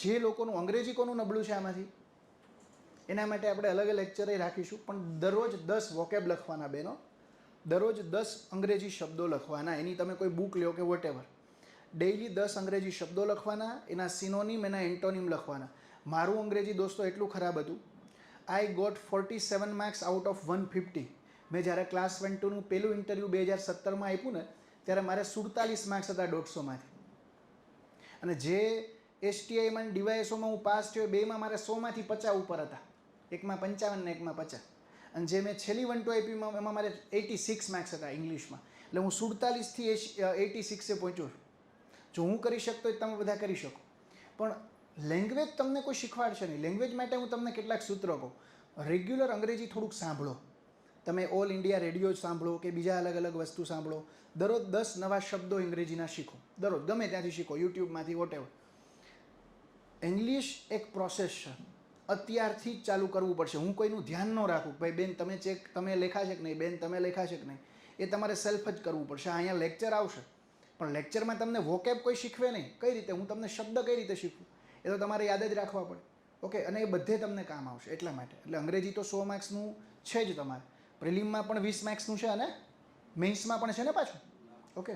જે લોકોનું અંગ્રેજી કોનું નબળું છે આમાંથી? એના માટે આપણે અલગ લેક્ચરે રાખીશું. પણ દરરોજ દસ વોકેબ લખવાના બેનો દરરોજ દસ અંગ્રેજી શબ્દો લખવાના. એની તમે કોઈ બુક લ્યો કે વોટ એવર ડેઈલી દસ અંગ્રેજી શબ્દો લખવાના, એના સિનોનિમ એના એન્ટોનિમ લખવાના. મારું અંગ્રેજી દોસ્તો એટલું ખરાબ હતું. I got forty seven marks out of one fifty મેં જ્યારે ક્લાસ વન ટુનું પહેલું ઇન્ટરવ્યૂ બે હજાર સત્તરમાં આપ્યું ને, ત્યારે મારે સુડતાલીસ માર્ક્સ હતા દોઢસોમાંથી. અને જે એસટીઆઈમાં ડીવાયએસઓમાં હું પાસ થયો બેમાં મારે સોમાંથી પચાસ ઉપર હતા. એકમાં પંચાવન ને એકમાં પચાસ. અને જે મેં છેલ્લી વન ટુ આઈપીમાં એમાં મારે એટી સિક્સ માર્ક્સ હતા ઇંગ્લિશમાં એટલે હું સુડતાલીસથી એટી સિક્સે પહોંચ્યો છું. જો હું કરી શકતો હોય તમે બધા કરી શકો. પણ લેંગ્વેજ તમને કોઈ શીખવાડશે નહીં. લેંગ્વેજ માટે હું તમને કેટલાક સૂત્રો કહું. રેગ્યુલર અંગ્રેજી થોડુંક સાંભળો. તમે ઓલ ઇન્ડિયા રેડિયો સાંભળો કે બીજા અલગ અલગ વસ્તુ સાંભળો. દરરોજ દસ નવા શબ્દો અંગ્રેજીના શીખો. દરરોજ ગમે ત્યાંથી શીખો યુટ્યુબમાંથી વોટેવર ઇંગ્લિશ એક પ્રોસેસ છે. અત્યારથી જ ચાલુ કરવું પડશે. હું કોઈનું ધ્યાન ન રાખું. ભાઈ, બેન, તમે ચેક તમે લેખા છે કે નહીં? બેન, તમે લેખા છે કે નહીં? એ તમારે સેલ્ફ જ કરવું પડશે. અહીંયા લેક્ચર આવશે. પણ લેક્ચરમાં તમને વોકેબ કોઈ શીખવે નહીં. કઈ રીતે? હું તમને શબ્દ કઈ રીતે શીખવું? એ તો તમારે યાદ જ રાખવા પડે. ઓકે અને એ બધે તમને કામ આવશે એટલા માટે. એટલે અંગ્રેજી તો સો માર્ક્સનું છે જ તમારે. પ્રિલિમમાં પણ વીસ માર્ક્સનું છે અને મેઇન્સમાં પણ છે ને પાછું? ઓકે